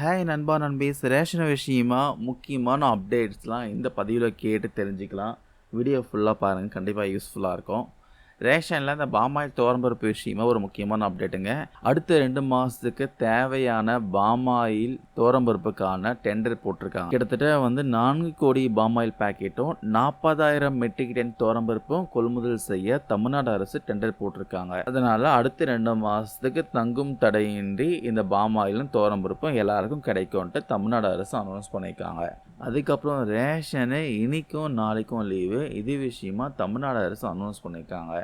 Hi நண்பா. நண்பீஸ் ration விஷயமா முக்கியமான அப்டேட்ஸ்லாம் இந்த பதிவில் கேட்டு தெரிஞ்சுக்கலாம். வீடியோ ஃபுல்லாக பாருங்கள் கண்டிப்பாக யூஸ்ஃபுல்லாக இருக்கும். ரேஷனில் இந்த பாமாயில் துவரம்பருப்பு விஷயமா ஒரு முக்கியமான அப்டேட்டுங்க அடுத்த ரெண்டு மாதத்துக்கு தேவையான பாமாயில் தோரம்பருப்புக்கான டெண்டர் போட்டிருக்காங்க. கிட்டத்தட்ட வந்து நான்கு கோடி பாமாயில் பேக்கெட்டும் நாற்பதாயிரம் மெட்ரிக் டன் துவரம்பருப்பும் கொள்முதல் செய்ய தமிழ்நாடு அரசு டெண்டர் போட்டிருக்காங்க. அதனால் அடுத்த ரெண்டு மாதத்துக்கு தங்கும் தடையின்றி இந்த பாமாயிலும் தோரம்பருப்பும் எல்லாருக்கும் கிடைக்கும்ன்ட்டு தமிழ்நாடு அரசு அனௌன்ஸ் பண்ணியிருக்காங்க. அதுக்கப்புறம் ரேஷனு இன்றைக்கும் நாளைக்கும் லீவு இது விஷயமா தமிழ்நாடு அரசு அனௌன்ஸ் பண்ணியிருக்காங்க.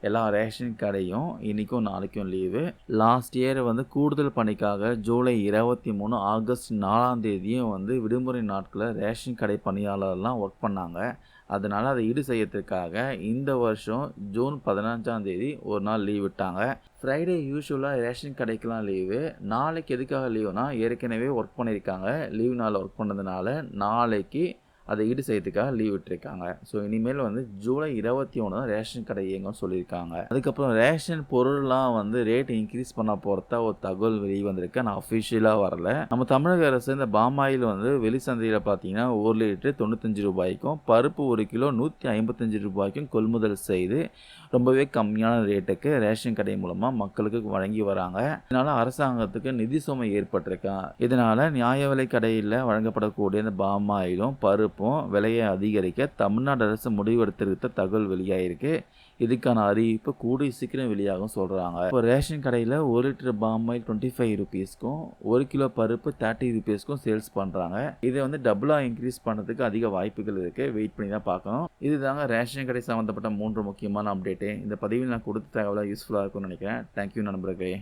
எல்லா ரேஷன் கடையும் இன்றைக்கும் நாளைக்கும் லீவு. லாஸ்ட் இயர் வந்து கூடுதல் பணிக்காக ஜூலை இருபத்தி மூணு ஆகஸ்ட் நாலாம் தேதியும் வந்து விடுமுறை நாட்களில் ரேஷன் கடை பணியாளர்லாம் ஒர்க் பண்ணாங்க. அதனால் அதை ஈடு செய்யறதுக்காக இந்த வருஷம் ஜூன் பதினஞ்சாம் தேதி ஒரு நாள் லீவ் விட்டாங்க. ஃப்ரைடே யூஸ்வலாக ரேஷன் கடைக்கெலாம் லீவு நாளைக்கு எதுக்காக லீவுனா ஏற்கனவே ஒர்க் பண்ணியிருக்காங்க. லீவ் நாள் ஒர்க் பண்ணதுனால நாளைக்கு அதை ஈடு செய்யறதுக்காக லீவ் விட்டுருக்காங்க. ஸோ இனிமேல் வந்து ஜூலை இருபத்தி ஒன்று தான் ரேஷன் கடை இயங்கும்னு சொல்லியிருக்காங்க. அதுக்கப்புறம் ரேஷன் பொருள்லாம் வந்து ரேட் இன்க்ரீஸ் பண்ண போகிறதா ஒரு தகவல் வெளியே வந்திருக்கு. ஆனால் அஃபிஷியலாக வரல. நம்ம தமிழக அரசு இந்த பாமாயில் வந்து வெளி சந்தையில் பார்த்தீங்கன்னா ஒரு லிட்டரு தொண்ணூத்தஞ்சு ரூபாய்க்கும் பருப்பு ஒரு கிலோ நூற்றி ஐம்பத்தஞ்சு ரூபாய்க்கும் கொள்முதல் செய்து ரொம்பவே கம்மியான ரேட்டுக்கு ரேஷன் கடை மூலமாக மக்களுக்கு வழங்கி வராங்க. இதனால் அரசாங்கத்துக்கு நிதி சுமை ஏற்பட்டிருக்கா. இதனால் நியாய விலை கடையில் வழங்கப்படக்கூடிய இந்த பாமாயிலும் பருப்பும். விலையை அதிகரிக்க தமிழ்நாடு அரசு முடிவெடுத்திருக்க தகவல் வெளியாகிருக்கு இதுக்கான அறிவிப்பு கூடிய சீக்கிரம் வெளியாகும் சொல்கிறாங்க இப்போ ரேஷன் கடையில் ஒரு litre palm oil twenty five ருபீஸ்க்கும் ஒரு கிலோ பருப்பு தேர்ட்டி ருபீஸ்க்கும் சேல்ஸ் பண்ணுறாங்க இதை வந்து டபுளாக இன்க்ரீஸ் பண்ணுறதுக்கு அதிக வாய்ப்புகள் இருக்குது வெயிட் பண்ணி தான் பார்க்கணும். இதுதாங்க ரேஷன் கடை சம்மந்தப்பட்ட மூன்று முக்கியமான அப்டேட்டு இந்த பதிவில் நான் கொடுத்த தகவலாக யூஸ்ஃபுல்லாக இருக்கும்னு நினைக்கிறேன். தேங்க்யூ நண்பர்களே.